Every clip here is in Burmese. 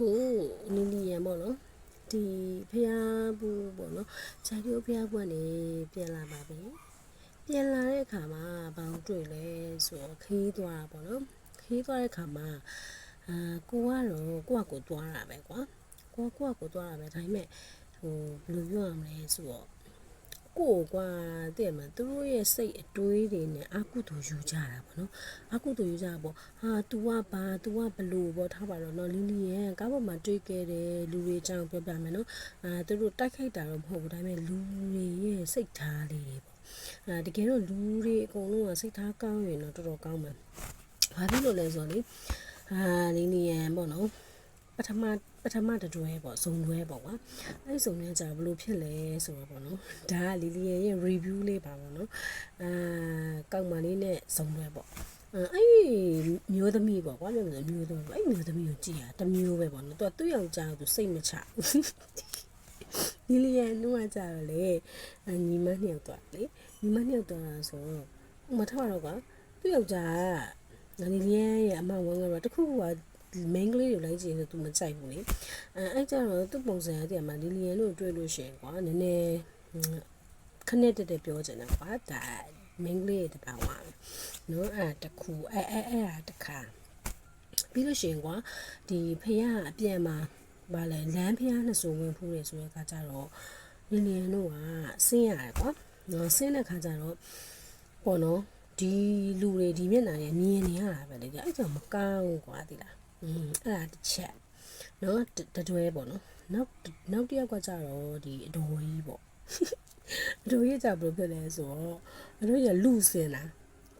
ခုလီလီယန်ပေါ့နော်ဒီဖျားဘူးပေါ့နော်ခြံကျိုးဖျားဘူးကနေပြန်လာပါပြီပြန်လာတဲ့အခါမှာဘာလို့တွေ့လဲဆိုတော့ခီးသွားတာပေါ့နော်ခီးသွားတဲ့အခါမှာအာကိုကတော့ကိုကကိုသွားတာပဲကွာကိုကကိုကကိုသွားတာပဲဒါပေမဲ့ဟိုဘယ်လိုပြောရမလဲဆိုတော့ ကိုကွာတဲ့မှာသူတို့ရဲ့စိတ်အတွေးတွေနဲ့အာကုတူယူကြတာပေါ့နော်အာကုတူယူကြတာပေါ့ဟာ तू ကဘာ तू ကဘလို့ပေါ့ထားပါတော့နော်လီလီရဲ့ကားပေါ်မှာတွေးခဲ့တယ်လူတွေအကြောင်းပြောပြမယ်နော်အာသူတို့တိုက်ခိုက်တာတော့မဟုတ်ဘူးဒါပေမဲ့လူတွေရဲ့စိတ်ထားလေးတွေပေါ့အာတကယ်တော့လူတွေအကုန်လုံးကစိတ်ထားကောင်းရင်တော့တော်တော်ကောင်းမှာဘာဖြစ်လို့လဲဆိုတော့လေအာလီလီယန်ပေါ့နော် ပထမပထမတတွဲပေါ့ဇုံတွဲပေါ့ကွာအဲ့ဒီဇုံတွဲကြာဘယ်လိုဖြစ်လဲဆိုတော့ပေါ့နော်ဒါကလီလီယန်ရဲ့ review လေးပါပေါ့နော်အာကောက်မလေးနဲ့ဇုံတွဲပေါ့အဲ့အဲ့မျိုးသမီးပေါ့ကွာမျိုးသမီးမျိုးသမီးပေါ့အဲ့မျိုးသမီးကိုကြည့်ရတမျိုးပဲပေါ့နော်သူကသူ့ယောက်ျားကိုသူစိတ်မချလီလီယန်နှုတ်ကကြာတော့လေအညီမနှစ်ယောက်တော့လေညီမနှစ်ယောက်တော့ဆိုတော့မထားတော့ကသူ့ယောက်ျားကလီလီယန်ရဲ့အမဝန်ကတော့တခုက main ကလေးတွေလိုက်ကြည့်ရင်သူမကြိုက်ဘူးလေအဲအဲ့ကြတော့သူ့ပုံစံအတည်းမှာလီလီယန်လို့တွေ့လို့ရှိရင်ကွာနည်းနည်းခနဲ့တက်တက်ပြောချင်တာကွာဒါ main ကလေးတပါဝါနော်အဲ့တခုအဲ့အဲ့အဲ့ဟာတခါပြီးလို့ရှိရင်ကွာဒီဖះအပြန်မှာဗာလဲလမ်းဖះနှစ်စုံဝင်ဖူးတယ်ဆိုတဲ့အခါကျတော့လီလီယန်တို့ကဆင်းရတယ်ကွာနော်ဆင်းတဲ့ခါကျတော့ပေါ့နော်ဒီလူတွေဒီမျက်နှာရဲ့မြင်နေရတာပဲလေကြာအဲ့ကြောင့်မကောင်းဘူးကွာဒီလား อืมအဲ့ဒါတစ်ချက်เนาะတတွဲပေါ့နော်နောက်နောက်တစ်ယောက်ကကြတော့ဒီအတော်ကြီးပေါ့အတော်ကြီးကြဘယ်လိုဖြစ်လဲဆိုတော့အတော်ကြီးကလူစင်တာ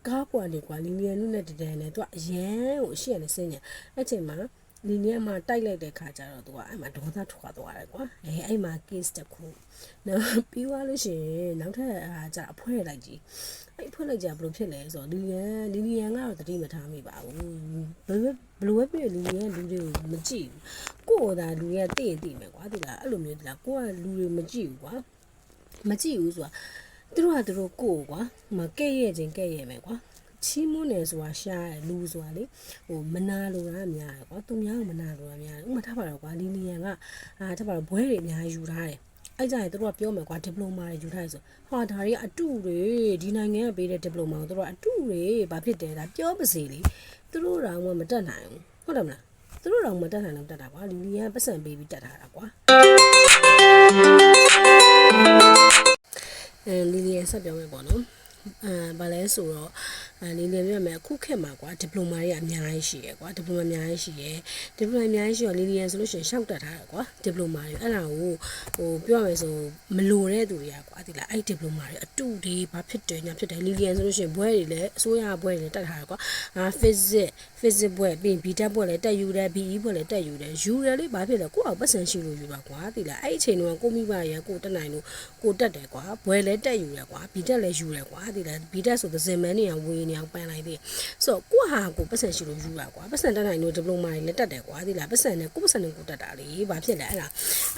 ကားပွားနေကွာလီလီယန်နုနဲ့တဒန်နဲ့သူကအရန်ကိုအရှိရနဲ့စင်းညာအဲ့ချိန်မှာ လီလီယန်မှာတိုက်လိုက်တဲ့ခါကျတော့သူကအဲ့မှာဒေါသထွက်သွားတယ်ကွာအဲအဲ့မှာ case တစ်ခုနော်ပြီးသွားလို့ရှိရင်နောက်ထပ်အားကြအဖွဲလိုက်ကြည့်အဲ့ဖွင့်လိုက်ကြဘယ်လိုဖြစ်လဲဆိုတော့လီလီယန်လီလီယန်ကတော့တတိမထားမိပါဘူးဘယ်ဘယ်ဘယ်လိုပဲဖြစ်လီလီယန်လူတွေကိုမကြည့်ဘူးကိုယ်ကသာလူတွေကတည့်တည့်မယ်ကွာဒီလားအဲ့လိုမျိုးဒီလားကိုကလူတွေမကြည့်ဘူးကွာမကြည့်ဘူးဆိုတာသူတို့ကသူတို့ကိုယ်ကွာမကဲ့ရဲ့ချင်းကဲ့ရဲ့မယ်ကွာ ချီးမွမ်းတယ်ဆိုတာရှားတယ်လူဆိုတာလေဟိုမနာလိုတာများတယ်ကွာသူများကမနာလိုတာများတယ်ဥပမာထားပါတော့ကွာလီလီယန်ကအာထားပါတော့ဘွဲတွေအများကြီးယူထားတယ်အဲ့ကြရင်တို့ကပြောမယ်ကွာဒီပလိုမာတွေယူထားရဆိုဟာဒါတွေအတုတွေဒီနိုင်ငံကပေးတဲ့ဒီပလိုမာကိုတို့ကအတုတွေဘာဖြစ်တယ်ဒါပြောပါစေလေသူတို့တော့မှမတက်နိုင်ဘူးဟုတ်တယ်မလားသူတို့တော့မတက်နိုင်တော့တက်တာကွာလီလီယန်ပတ်စံပေးပြီးတက်ထားတာကွာအဲလီလီယန်ဆက်ပြောမယ်ပေါ့နော်အဲဘာလဲဆိုတော့ အဲလီလီယန်ပြောမယ်အခုခေတ်မှာကွာဒီပလိုမာတွေကအများကြီးရှိရယ်ကွာဒီပလိုမာအများကြီးရှိရယ်ဒီပလိုမာအများကြီးရှိတော့လီလီယန်ဆိုလို့ရှိရင်ရှောက်တက်ထားတယ်ကွာဒီပလိုမာတွေအဲ့ဒါကိုဟိုပြောရမယ်ဆိုမလိုတဲ့သူတွေကကွာဒီလားအဲ့ဒီပလိုမာတွေအတူတွေဘာဖြစ်တယ်ညာဖြစ်တယ်လီလီယန်ဆိုလို့ရှိရင်ဘွဲတွေလည်းအစိုးရဘွဲတွေလည်းတက်ထားတယ်ကွာအာ physics physics ဘွဲပြီးဘီတက်ဘွဲလည်းတက်ယူတယ် BE ဘွဲလည်းတက်ယူတယ်ယူတယ်လေဘာဖြစ်လဲကိုယ့်အောင်ပတ်စံရှိလို့ယူတာကွာဒီလားအဲ့အချိန်တုန်းကကိုမိဘရကိုတက်နိုင်လို့ကိုတက်တယ်ကွာဘွဲလည်းတက်ယူတယ်ကွာဘီတက်လည်းယူတယ်ကွာဒီလားဘီတက်ဆိုသစင်မန်းနေအောင်ဝေးနေအောင်ပန်းလိုက်သေးဆိုတော့ကိုဟာကိုပတ်စံရှိလို့ယူတာကွာပတ်စံတက်နိုင်လို့ဒီပလိုမာတွေလည်းတက်တယ်ကွာဒီလားပတ်စံနဲ့ကိုပတ်စံနဲ့ကိုတက်တာလေဘာဖြစ်လဲအဲ့ဒါ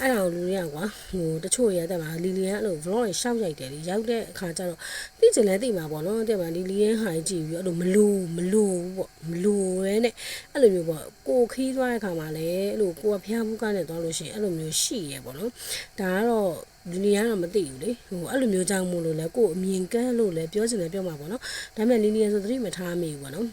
အဲ့ဒါကိုလူတွေကကွာဟိုတချို့ရတဲ့မှာလီလီယန်အဲ့လို vlog တွေရှောက်ရိုက်တယ်လေရောက်တဲ့အခါကျတော့သိချင်လဲသိမှာပေါ့နော်တဲ့မှာလီလီယန်ဟာကြည့်ပြီးအဲ့လိုမလိုမလိုဘူးပေါ့မလိုရဲနဲ့အဲ့လိုမျိုးပေါ့ကိုခီးသွားတဲ့အခါမှာလည်းအဲ့လိုကိုကဖျားဘူးကနဲ့သွားလို့ရှိရင်အဲ့လိုမျိုးရှိရပေါ့နော်ဒါကတော့ ဒီလီယန်တော့မသိဘူးလေဟိုအဲ့လိုမျိုးကြောင့်မို့လို့လဲကိုအမြင်ကန်းလို့လဲပြောချင်တယ်ပြောမှာပေါ့နော်ဒါပေမဲ့လီလီယန်ဆိုသတိမထားမိဘူးပေါ့နော်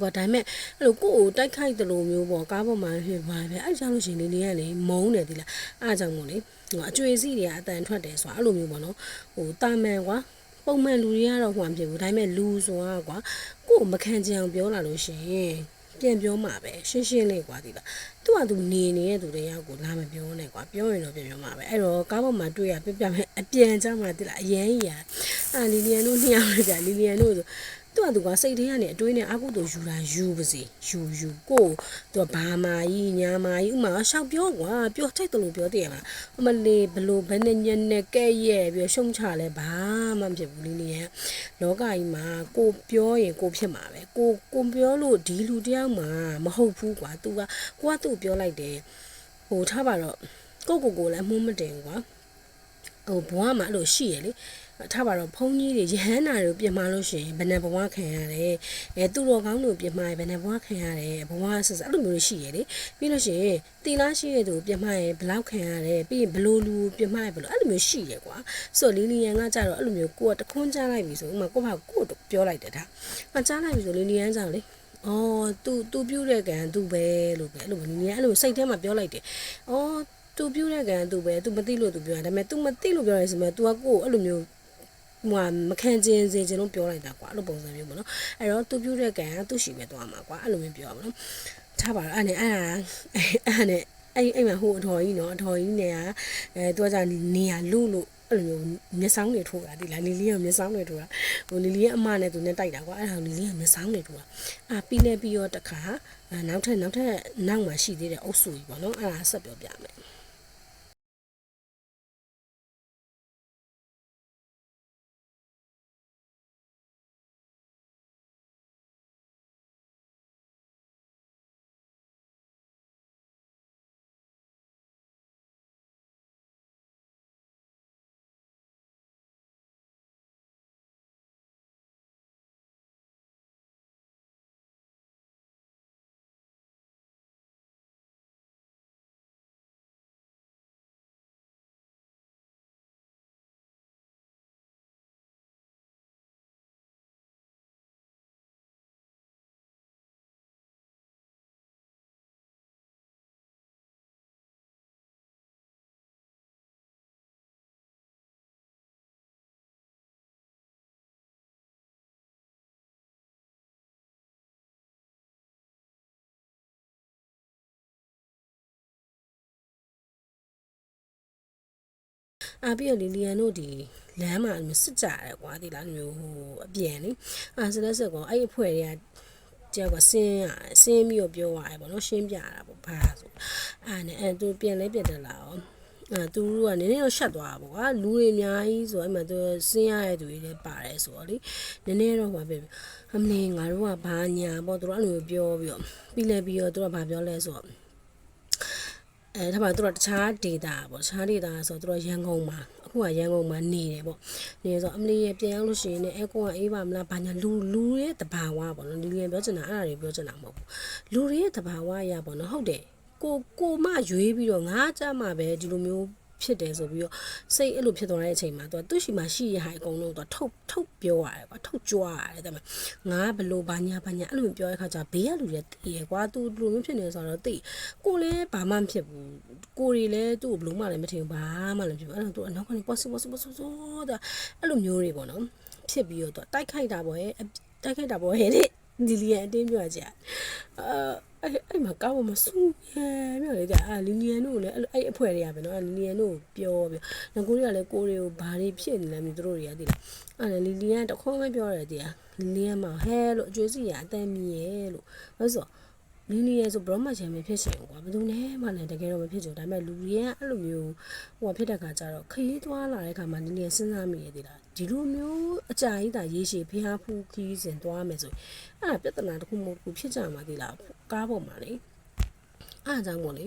ဘာဒါပေမဲ့အဲ့လိုကိုယ့်ကိုတိုက်ခိုက်တယ်လို့မျိုးပေါ့ကားပေါ်မှာဖြစ်ပါပဲအဲ့ကြောင့်လို့ရှိရင်လေးလေးကလေမုန်းတယ်ဒီလားအားကြောင့်မို့လေဟိုအကျွေစီတွေကအတန်ထွက်တယ်ဆိုတာအဲ့လိုမျိုးပေါ့နော်ဟိုတာမန်ကွာပုံမှန်လူတွေကတော့ဟွမ်ဖြစ်ဘူးဒါပေမဲ့လူဆိုတာကွာကိုယ့်မခံချင်အောင်ပြောလာလို့ရှိရင် ပြန်ပြောမှာပဲရှင်းရှင်းလေးကွာဒီလားသူကသူနေနေတဲ့သူတွေကကိုလာမပြောနဲ့ကွာပြောရင်တော့ပြန်ပြောမှာပဲအဲ့တော့ကားပေါ်မှာတွေ့ရပြပြမဲ့အပြန်ကြမှာဒီလားအရန်ကြီးอ่ะအာလီလီယန်တို့နှစ်ယောက်ကြာလီလီယန်တို့ဆို သူကသူကစိတ်ထဲကနေအတွေးနဲ့အကုသို့ယူတာယူပါစေယူယူကိုသူကဘာမာကြီးညာမာကြီးဥမာရှောက်ပြောကွာပြောထိုက်တယ်လို့ပြောတည်ရမှာအမလေးဘလို့ဘယ်နဲ့ညနဲ့ကဲ့ရဲ့ပြီးရှုံချလဲဘာမှမဖြစ်ဘူးလီလီယန်လောကကြီးမှာကိုပြောရင်ကိုဖြစ်မှာပဲကိုကိုပြောလို့ဒီလူတယောက်မှာမဟုတ်ဘူးကွာသူကကိုကသူ့ပြောလိုက်တယ်ဟိုထားပါတော့ကိုကိုကိုလည်းမှုမတင်ကွာဟိုဘွားမှာအဲ့လိုရှိရလေ ထားပါတော့ဘုန်းကြီးတွေရဟန္တာတွေကိုပြင်မာလို့ရှိရင်ဘယ်နဲ့ဘဝခံရတယ်အဲသူတော်ကောင်းတွေကိုပြင်မာရင်ဘယ်နဲ့ဘဝခံရတယ်ဘဝဆက်ဆက်အဲ့လိုမျိုးရှိရလေပြီးလို့ရှိရင်တီလားရှိတဲ့သူပြင်မာရင်ဘယ်လောက်ခံရတယ်ပြီးရင်ဘလို့လူပြင်မာရင်ဘလို့အဲ့လိုမျိုးရှိရကွာဆိုတော့လီလီယန်ကကြတော့အဲ့လိုမျိုးကိုကတခွန်းကြားလိုက်ပြီဆိုဥမာကိုကကိုပြောလိုက်တယ်ဒါမကြားလိုက်ပြီဆိုလီလီယန်ကြောင့်လေအော် तू तू ပြုတ်တဲ့ကံ तू ပဲလို့ပဲအဲ့လိုလီလီယန်အဲ့လိုစိတ်ထဲမှာပြောလိုက်တယ်အော် तू ပြုတ်တဲ့ကံ तू ပဲ तू မသိလို့ तू ပြောတာဒါပေမဲ့ तू မသိလို့ပြောရဲဆိုမှ तू ကကိုအဲ့လိုမျိုး ဟိုမခံကျင်စေချင်လို့ပြောလိုက်တာကွာအဲ့လိုပုံစံမျိုးပေါ့နော်အဲ့တော့ तू ပြုတ်တဲ့ကံကသူ့ရှိပဲသွားမှာကွာအဲ့လိုမျိုးပြောပါနော်ထားပါတော့အဲ့နဲ့အဲ့ဒါအဲ့နဲ့အဲ့အဲ့မှာဟိုအတော်ကြီးနော်အတော်ကြီးနေကအဲသူကじゃနေရလူလို့အဲ့လိုမျိုးမျက်စောင်းတွေထိုးတာဒီလားလီလီကမျက်စောင်းတွေထိုးတာဟိုလီလီရဲ့အမနဲ့သူနဲ့တိုက်တာကွာအဲ့ဒါလီလီကမျက်စောင်းတွေထိုးတာအာပြီးလဲပြီးတော့တခါနောက်ထပ်နောက်ထပ်နောက်မှာရှိသေးတဲ့အုပ်စုကြီးပေါ့နော်အဲ့ဒါဆက်ပြောပြမယ် အာပြီးတော့လီလီယန်တို့ဒီလမ်းမှာစစ်ကြရတယ်ကွာဒီလားမျိုးဟိုအပြန်လေအာစလက်ဆက်ကောအဲ့အဖွဲတွေကကြောက်ကဆင်းရတယ်ဆင်းပြီးတော့ပြောရတယ်ပေါ့နော်ရှင်းပြရတာပေါ့ဘာဆိုအာနဲ့အဲသူပြန်လဲပြန်တက်လာအောင်အဲသူတို့ကနည်းနည်းတော့ရှက်သွားတာပေါ့ကွာလူတွေအများကြီးဆိုအဲ့မှာသူဆင်းရတဲ့သူတွေလည်းပါတယ်ဆိုတော့လေနည်းနည်းတော့ဟောပဲအမလေးငါတို့ကဘာညာပေါ့သူတို့အဲ့လိုပြောပြီးတော့ပြီးလဲပြီးတော့သူတို့ကဘာပြောလဲဆိုတော့ အဲဒါမှသူတို့တခြား data ပေါ့တခြား data ဆိုတော့သူတို့ရန်ကုန်မှာအခုကရန်ကုန်မှာနေတယ်ပေါ့နေဆိုအမလီရပြန်ရောက်လို့ရှိရင်လည်းအဲကွန်ကအေးပါမလားဘာညာလူလူရဲ့တဘာဝပေါ့နော်လူရပြောချင်တာအဲ့ဒါတွေပြောချင်တာမဟုတ်ဘူးလူတွေရဲ့တဘာဝအရာပေါ့နော်ဟုတ်တယ်ကိုကိုမရွေးပြီးတော့ငါကြမှာပဲဒီလိုမျိုး ဖြစ်တယ်ဆိုပြီးတော့စိတ်အဲ့လိုဖြစ်သွားတဲ့အချိန်မှာသူကသူ့ရှိမှရှိရဟာအကုန်လုံးသူကထုတ်ထုတ်ပြောရတယ်ကွာထုတ်ကြွားရတယ်တဲ့မှာငါဘလို့ဘာညာဘာညာအဲ့လိုပြောတဲ့ခါကျဘေးကလူတွေတည်ရကွာသူလူမျိုးဖြစ်နေဆိုတော့တိကိုလည်းဘာမှမဖြစ်ဘူးကိုရီလည်းသူ့ကိုဘလို့မှလည်းမထင်ဘူးဘာမှလည်းမဖြစ်ဘူးအဲ့တော့သူအနောက်ကနေ possible possible possible တဲ့အဲ့လိုမျိုးတွေပေါ့နော်ဖြစ်ပြီးတော့သူတိုက်ခိုက်တာပေါ့ဟဲ့တိုက်ခိုက်တာပေါ့ဟဲ့ ဒီလီယန်အတင်းပြောကြအာအဲ့အဲ့မှာကောင်းမဆူရဲပြောလေကြာအာလီလီယန်တို့လည်းအဲ့အဖွဲတွေကပဲနော်လီလီယန်တို့ပြောပြောငကိုတွေကလည်းကိုတွေကိုဘာတွေဖြစ်နေလဲမသိတို့တွေကသိလားအဲ့လီလီယန်တခုံးပဲပြောရတယ်တည်းလီလီယန်မှာဟဲလို့အကျွေးစီရအတန်မြည်ရဲ့လို့ဟုတ်ဆိုလီ လီယန်ဆိုဘရောမချန်မဖြစ်ရှင်ကွာဘယ်သူနဲ့မှလည်းတကယ်တော့မဖြစ်ကြဘူးဒါပေမဲ့လူတွေကအဲ့လိုမျိုးဟိုဖြစ်တဲ့ခါကျတော့ခရီးသွားလာတဲ့ခါမှာလီလီယန်စဉ်းစားမိရသေးလားဒီလိုမျိုးအကြာကြီးတာရေးရှည်ဖျားဖူးခီးစဉ်သွားမယ်ဆိုအဲ့ဒါပြဿနာတစ်ခုမဟုတ်ဘူးဖြစ်ကြမှာသေးလားကားပေါ်မှာလေအားကြောင့်မို့လေ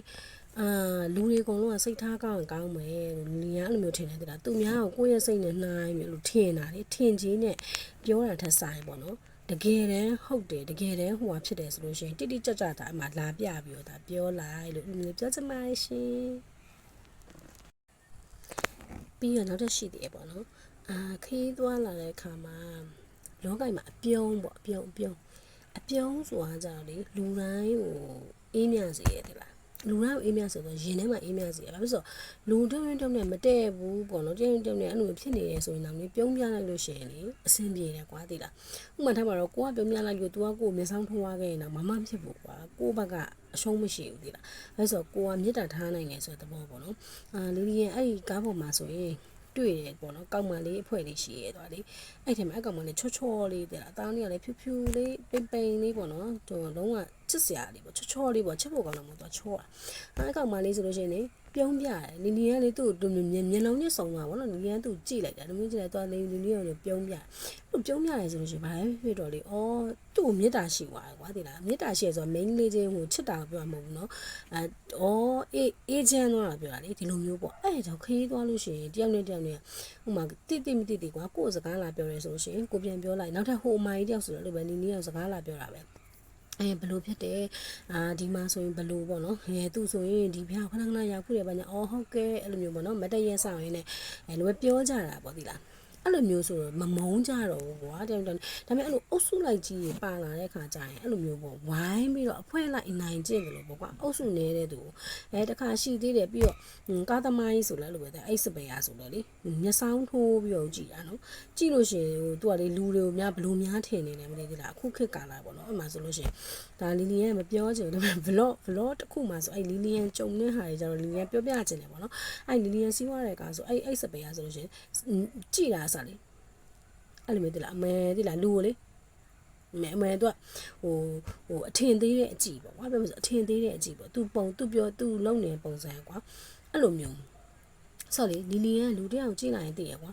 အာလူတွေအကုန်လုံးကစိတ်ထားကောင်းကောင်းမယ်လို့လူများအဲ့လိုမျိုးထင်တယ်တဲ့သူများကကိုယ့်ရဲ့စိတ်နဲ့နှိုင်းမျိုးလို့ထင်တာလေထင်ကြီးနဲ့ပြောတာထက်ဆိုင်ပေါ့နော် တကယ်တမ်းဟုတ်တယ်တကယ်တမ်းဟိုဟာဖြစ်တယ်ဆိုလို့ရှိရင်တိတိကျကျတာအမှလာပြပြီးတော့ဒါပြောလိုက်လို့ပြောချင်ပါရှင်ပြီးရနောက်တစ်ရှိသေးတယ်ပေါ့နော်အာခီးသွားလာတဲ့အခါမှာလောကီမှာအပြုံးပေါ့အပြုံးအပြုံးအပြုံးဆိုတာကြတော့လေလူတိုင်းကိုအေးမြစေရတယ်လား လူတိုင်းကိုအေးမြဆိုတော့ရင်ထဲမှာအေးမြစေရဘာလို့ဆိုတော့လူတုံးတုံးနဲ့မတည့်ဘူးပေါ့နော်တုံးတုံးနဲ့အဲ့လိုဖြစ်နေရဲဆိုရင်တော့လေပြုံးပြလိုက်လို့ရှိရင်လေအဆင်ပြေတယ်ကွာသိလားဥပမာထားပါတော့ကိုကပြုံးပြလိုက်လို့ तू ကကိုမျက်စောင်းထိုးသွားခဲ့ရင်တော့မမဖြစ်ဘူးကွာကိုဘက်ကအရှုံးမရှိဘူးသိလားအဲဆိုကိုကမြစ်တာထားနိုင်တယ်ဆိုတဲ့သဘောပေါ့နော်အာလူကြီးရဲ့အဲ့ဒီကားပေါ်မှာဆိုရင် တွေ့တယ်ပေါ့နော်ကောက်မလေးအဖွဲလေးရှိရဲသွားလေအဲ့ထဲမှာအကောင်မလေးချောချောလေးတဲ့လားအသားလေးကလည်းဖြူဖြူလေးပိန်ပိန်လေးပေါ့နော်ဟိုလုံးဝချစ်စရာလေးပေါ့ချောချောလေးပေါ့ချစ်ဖို့ကောင်းတော့မဟုတ်တော့ချောတာအဲ့ကောင်မလေးဆိုလို့ရှိရင်လေ ပြုံးပြတယ်လီလီကလေသူ့ကိုမျက်မျက်လုံးနဲ့စုံသွားဗောနော်လီလီကသူ့ကြည့်လိုက်တယ်တမင်းကြည့်လိုက်တော့လီလီလီကိုလေပြုံးပြသူ့ပြုံးပြတယ်ဆိုလို့ရှိရင်ဘာလဲဖြစ်တော့လေဩသူ့ကိုမေတ္တာရှိသွားတယ်ကွာဒီလားမေတ္တာရှိရဆိုတော့ main လေးချင်းဟိုချစ်တာကိုပြောမှာမဟုတ်ဘူးနော်အဲဩအေးအေးချမ်းတော့ပြောတာလေဒီလိုမျိုးပေါ့အဲ့တော့ခရီးသွားလို့ရှိရင်တယောက်နဲ့တယောက်နဲ့ဟိုမှာတိတိမတိတိကွာကိုယ်စကားလာပြောရဲဆိုလို့ရှိရင်ကိုပြန်ပြောလိုက်နောက်ထပ်ဟိုအမိုင်းတယောက်ဆိုတော့လို့ပဲလီလီကစကားလာပြောတာပဲ အဲဘလို့ဖြစ်တယ်အာဒီမှာဆိုရင်ဘလို့ပေါ့နော်အဲသူဆိုရင်ဒီဖျားခဏခဏရောက်ခုရပါညာအော်ဟုတ်ကဲအဲ့လိုမျိုးပေါ့နော်မတည့်ရဲဆောင်ရင်းနဲ့အဲလိုပဲပြောကြတာပေါ့ဒီလား အဲ့လိုမျိုးဆိုတော့မမုန်းကြတော့ဘူးကွာတဲ့တဲ့ဒါပေမဲ့အဲ့လိုအုပ်စုလိုက်ကြီးပါလာတဲ့ခါကျရင်အဲ့လိုမျိုးပေါ့ဝိုင်းပြီးတော့အဖွဲလိုက်နိုင်ကျင့်တယ်လို့ပေါ့ကွာအုပ်စုနေတဲ့သူအဲတခါရှိသေးတယ်ပြီးတော့ကားသမားကြီးဆိုလဲအဲ့လိုပဲတဲ့အဲ့စပယ်ရဆိုလဲလေမျက်စောင်းထိုးပြီးတော့ကြည်တာနော်ကြည့်လို့ရှိရင်ဟိုသူကလေလူတွေကိုများဘလို့များထင်နေတယ်မသိသေးလားအခုခေတ်ကာလပေါ့နော်အဲ့မှာဆိုလို့ရှိရင်ဒါလီလီယန်မပြောချင်ဘူးဒါပေမဲ့ vlog vlog တစ်ခုမှဆိုအဲ့လီလီယန်ကြုံတဲ့ဟာတွေကျတော့လီလီယန်ပြောပြချင်တယ်ပေါ့နော်အဲ့လီလီယန်စီးွားတဲ့ကားဆိုအဲ့အဲ့စပယ်ရဆိုလို့ရှိရင်ကြည်တာအစားလေအဲ့လိုမျိုးတိလားအမဲတိလားလူကိုလေမဲအမဲသူကဟိုဟိုအထင်သေးတဲ့အကြည့်ပေါ့ကွာပြောလို့ဆိုအထင်သေးတဲ့အကြည့်ပေါ့သူပုံသူပြောသူလုံနေတဲ့ပုံစံကွာအဲ့လိုမျိုးဆော့လေနီနီကလူတယောက်ကြည့်လိုက်ရင်သိရကွာ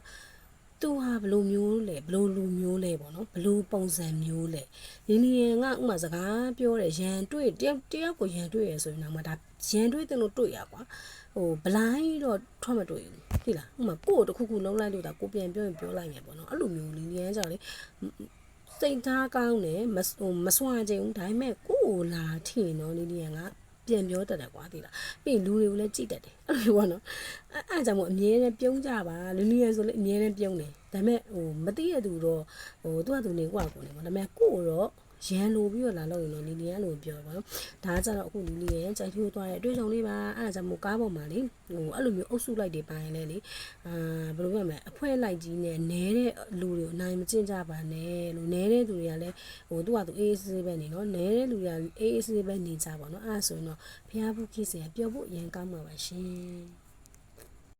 သူဟာဘလိုမျိုးလဲဘလိုလူမျိုးလဲပေါ့နော်ဘလိုပုံစံမျိုးလဲနီနီရန်ကဥမာစကားပြောတယ်ရန်တွေ့တယောက်တယောက်ကိုရန်တွေ့ရဆိုရင်တော့မှဒါရန်တွေ့တယ်လို့တွေ့ရကွာ ဟိုဘလိုင်းတော့ထွက်မတွေ့ဘူးသိလားဥမာကိုယ်တခုခုလုံးလိုက်လို့ဒါကိုပြန်ပြောရင်ပြောလိုက်မယ်ပေါ့နော်အဲ့လိုမျိုးလီလီယန်ကြောင့်လေစိတ်သားကောင်းတယ်မဟိုမစွာချင်ဘူးဒါပေမဲ့ကိုယ်ကိုလာထင်တော့လီလီယန်ကပြန်ပြောတတ်တယ်ကွာသိလားပြီးရင်လူတွေကိုလည်းကြည့်တတ်တယ်အဲ့လိုပေါ့နော်အဲ့အဲ့ကြောင့်မို့အမြဲတမ်းပြုံးကြပါလူလူရဲဆိုလည်းအမြဲတမ်းပြုံးတယ်ဒါပေမဲ့ဟိုမသိရသူတော့ဟိုသူကသူနေကိုယ့်အကူနေပေါ့ဒါပေမဲ့ကိုယ့်တော့ ရန်လိုပြီးတော့လာလို့ရင်တော့လီလီယန်လိုပြောပါတော့ဒါကကြတော့အခုလီလီယန်ကြိုက်ထိုးသွားတဲ့အတွေ့အကြုံလေးပါအဲ့ဒါကြောင့်မို့ကားပေါ်မှာလေဟိုအဲ့လိုမျိုးအုပ်စုလိုက်တွေပိုင်းလဲလေအာဘယ်လိုပြောမလဲအဖွဲလိုက်ကြီးနဲ့နဲတဲ့လူတွေကိုအနိုင်မကျင့်ကြပါနဲ့လို့နဲတဲ့လူတွေကလည်းဟိုသူကသူအေးအေးဆေးဆေးပဲနေနော်နဲတဲ့လူတွေကအေးအေးဆေးဆေးပဲနေကြပါတော့အဲ့ဒါဆိုရင်တော့ဖျားဖို့ခိစေပျော်ဖို့အရင်ကောင်းမှာပါရှင်